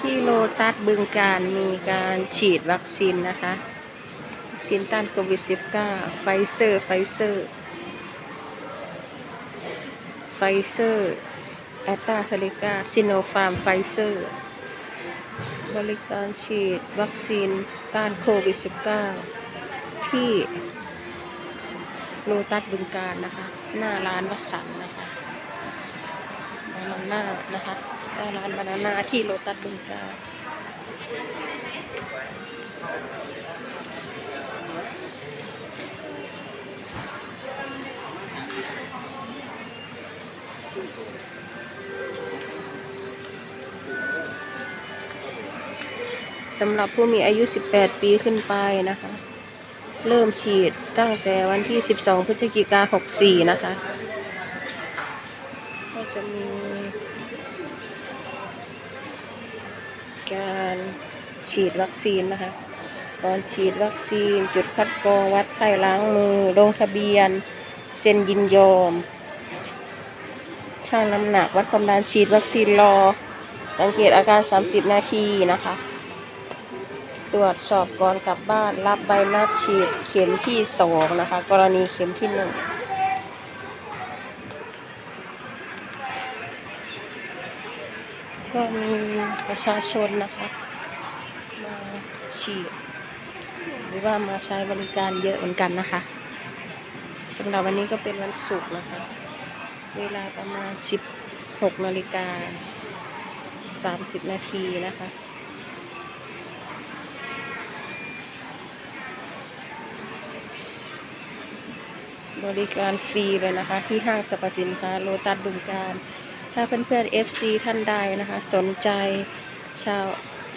ที่โลตัสบึงการมีการฉีดวัคซีนนะคะวัคซีนต้านโควิด -19 ไฟเซอร์ ไฟเซอร์ ไฟเซอร์แอตตาเซเนกาซิโนฟาร์ม ไฟเซอร์ บริการฉีดวัคซีนต้านโควิด -19 ที่โลตัสบึงการนะคะ หน้าร้านวัสันนะคะานาน่านะคะร้านบานาน่าที่โลตัสบึงกาสำหรับผู้มีอายุ 18 ปีขึ้นไปนะคะ เริ่มฉีดตั้งแต่วันที่ 12 พฤศจิกา 64 นะคะ็จะมี การฉีดวัคซีนนะคะก่อนฉีดวัคซีน จุดคัดกรองวัดไข้ล้างมือลงทะเบียน เซ็นยินยอมชั่งน้ำหนักวัดความดันฉีดวัคซีนรอ สังเกตอาการ 30 นาทีนะคะ ตรวจสอบก่อนกลับบ้านรับใบนัดฉีดเข็มที่ 2 นะคะ กรณีเข็มที่ 1 ก็มีประชาชนนะคะ มาฉีดหรือว่ามาใช้บริการเยอะเหมือนกันนะคะสำหรับวันนี้ก็เป็นวันศุกร์นะคะ เวลาประมาณ 16นาฬิกา30 นาทีนะคะบริการฟรีเลยนะคะ ที่ห้างสรรพสินค้าโลตัสบึงการ ถ้าเพื่อนๆ FC ท่านใดนะคะ สนใจชาว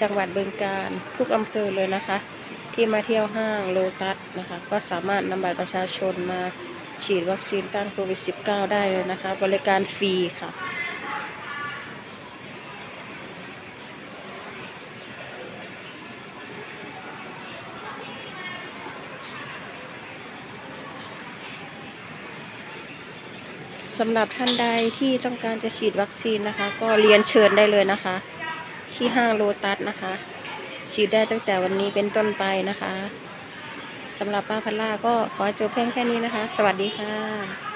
จังหวัดบึงการทุกอำเภอเลยนะคะ ที่มาเที่ยวห้างโลตัสนะคะ ก็สามารถนำบัตรประชาชนมาฉีดวัคซีนต้านโควิด -19 ได้เลยนะคะ บริการฟรีค่ะ สำหรับท่านใดที่ต้องการจะฉีดวัคซีนนะคะ ก็เรียนเชิญได้เลยนะคะ ที่ห้างโลตัสนะคะ ฉีดได้ตั้งแต่วันนี้เป็นต้นไปนะคะสำหรับป้าพัลล่าก็ขอจบเพียงแค่นี้นะคะ สวัสดีค่ะ